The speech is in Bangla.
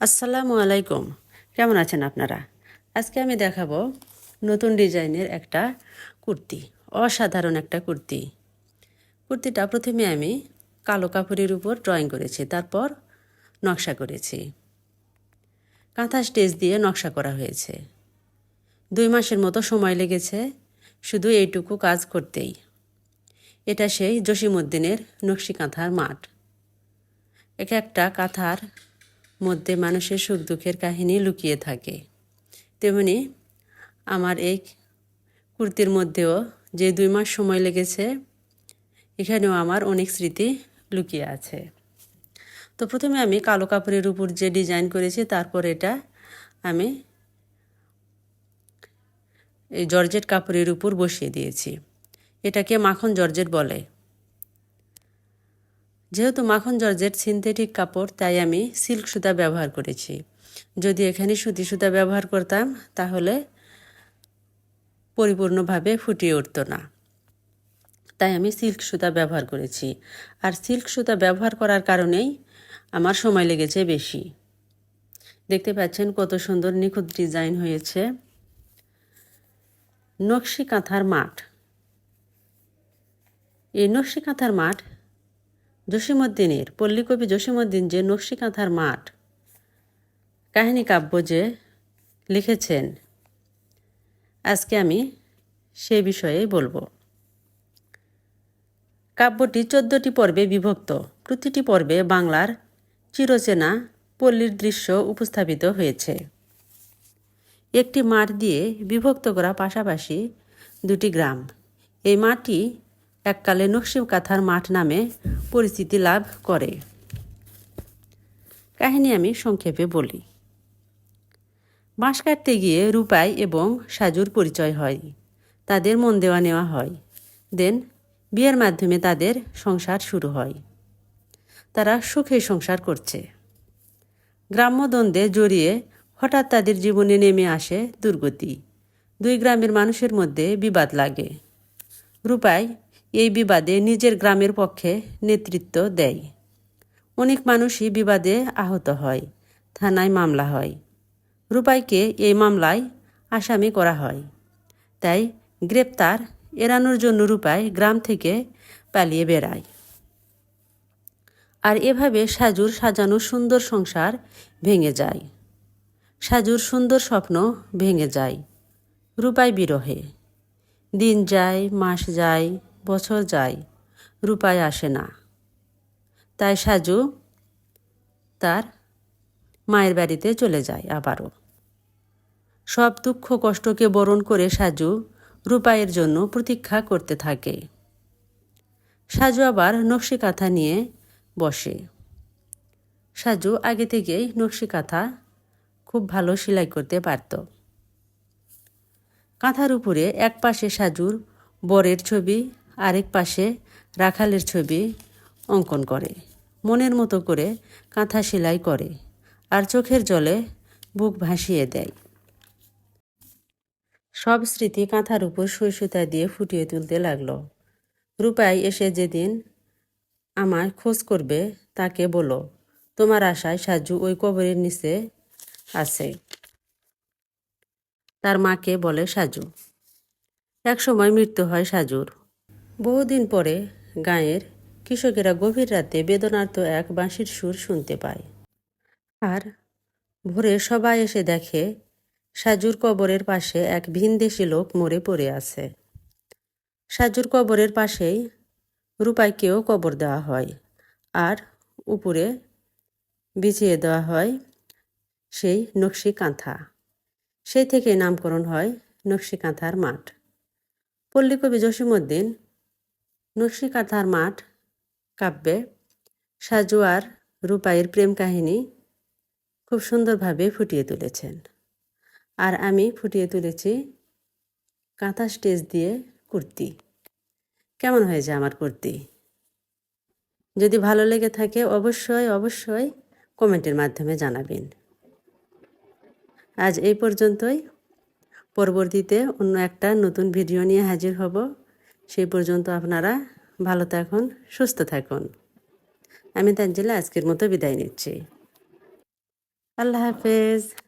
আসসালামু আলাইকুম। কেমন আছেন আপনারা? আজকে আমি দেখাবো নতুন ডিজাইনের একটা কুর্তি, অসাধারণ একটা কুর্তি। কুর্তিটা প্রথমে আমি কালো কাপড়ের উপর ড্রয়িং করেছি, তারপর নকশা করেছি। কাঁথা স্টেজ দিয়ে নকশা করা হয়েছে। দুই মাসের মতো সময় লেগেছে, শুধু এইটুকু কাজ করতেই। এটা সেই জসিমুদ্দিনের নকশি কাঁথার মাঠ। এক একটা কাঁথার মধ্যে মানুষের সুখ দুঃখের কাহিনী লুকিয়ে থাকে। তেমনি আমার এই কুর্তির মধ্যেও যে দুই মাস সময় লেগেছে, এখানেও আমার অনেক স্মৃতি লুকিয়ে আছে। তো প্রথমে আমি কালো কাপড়ের উপর যে ডিজাইন করেছি, তারপর এটা আমি এই জর্জেট কাপড়ের উপর বসিয়ে দিয়েছি। এটাকে মাখন জর্জেট বলে। যেহেতু মাখন জর্জেট সিনথেটিক কাপড়, তাই আমি সিল্ক সুতা ব্যবহার করেছি। যদি এখানে সুতি সুতা ব্যবহার করতাম, তাহলে পরিপূর্ণভাবে ফুটিয়ে উঠতো না। তাই আমি সিল্ক সুতা ব্যবহার করেছি। আর সিল্ক সুতা ব্যবহার করার কারণেই আমার সময় লেগেছে বেশি। দেখতে পাচ্ছেন কত সুন্দর নিখুঁত ডিজাইন হয়েছে। নকশি কাঁথার মাঠ। এই নকশি কাঁথার মাঠ জসীমউদ্দিনের, পল্লীকবি জসীমউদ্দিন যে নকশিকাঁথার মাঠ। কাহিনী কাব্য যে লিখেছেন, আজকে আমি সে বিষয়ে বলব। কাব্যটি চোদ্দটি পর্বে বিভক্ত। প্রতিটি পর্বে বাংলার চিরচেনা পল্লীর দৃশ্য উপস্থাপিত হয়েছে। একটি মাঠ দিয়ে বিভক্ত করা পাশাপাশি দুটি গ্রাম। এই মাঠটি এককালে নকশি কাঁথার মাঠ নামে পরিচিতি লাভ করে। কাহিনী আমি সংক্ষেপে বলি। বাঁশ কাটতে গিয়ে রূপাই এবং সাজুর পরিচয় হয়। তাদের মন দেওয়া নেওয়া হয়। দেন বিয়ের মাধ্যমে তাদের সংসার শুরু হয়। তারা সুখে সংসার করছে। গ্রাম্য দ্বন্দ্বে জড়িয়ে হঠাৎ তাদের জীবনে নেমে আসে দুর্গতি। দুই গ্রামের মানুষের মধ্যে বিবাদ লাগে। রূপাই এই বিবাদে নিজের গ্রামের পক্ষে নেতৃত্ব দেয়। অনেক মানুষই বিবাদে আহত হয়, থানায় মামলা হয়। রূপাইকে এই মামলায় আসামি করা হয়। তাই গ্রেপ্তার এড়ানোর জন্য রূপাই গ্রাম থেকে পালিয়ে বেড়ায়। আর এভাবে সাজুর সাজানো সুন্দর সংসার ভেঙে যায়। সাজুর সুন্দর স্বপ্ন ভেঙে যায় রূপাই বিরহে। দিন যায়, মাস যায় বছর যায়, রূপায় আসে না। তাই সাজু তার মায়ের বাড়িতে চলে যায় আবারও। সব দুঃখ কষ্টকে বরণ করে সাজু রূপায়ের জন্য প্রতীক্ষা করতে থাকে। সাজু আবার নকশি কাঁথা নিয়ে বসে। সাজু আগে থেকেই নকশি কাঁথা খুব ভালো সেলাই করতে পারত। কাঁথার উপরে এক পাশে সাজুর বরের ছবি আরেক পাশে রাখালের ছবি অঙ্কন করে। মনের মতো করে কাঁথা সেলাই করে আর চোখের জলে বুক ভাসিয়ে দেয়। সব স্মৃতি কাঁথার উপর সুতা দিয়ে ফুটিয়ে তুলতে লাগল। রূপাই এসে যেদিন আমায় খোঁজ করবে তাকে বলো তোমার আশায় সাজু ওই কবরের নিচে আছে। তার মাকে বলে সাজু। এক সময় মৃত্যু হয় সাজুর। বহুদিন পরে গাঁয়ের কৃষকেরা গভীর রাতে বেদনার্ত এক বাঁশির সুর শুনতে পায়। আর ভোরে সবাই এসে দেখে, সাজুর কবরের পাশে এক ভিনদেশি লোক মরে পড়ে আছে। সাজুর কবরের পাশেই রূপাইকেও কবর দেওয়া হয় আর উপরে বিছিয়ে দেওয়া হয় সেই নকশি কাঁথা সেই থেকে নামকরণ হয় নকশি কাঁথার মাঠ পল্লীকবি জসীমউদ্দিন নকশি কাঁথার মাঠ, কাব্যে সাজু আর রূপাইয়ের প্রেম কাহিনী খুব সুন্দরভাবে ফুটিয়ে তুলেছেন। আর আমি ফুটিয়ে তুলেছি কাঁথা স্টেজ দিয়ে কুর্তি। কেমন হয়েছে আমার কুর্তি? যদি ভালো লেগে থাকে অবশ্যই অবশ্যই কমেন্টের মাধ্যমে জানাবেন। আজ এই পর্যন্তই। পরবর্তীতে অন্য একটা নতুন ভিডিও নিয়ে হাজির হব। সেই পর্যন্ত আপনারা ভালো থাকুন, সুস্থ থাকুন। আমি তাঞ্জিলা আজকের মতো বিদায় নিচ্ছি। আল্লাহ হাফেজ।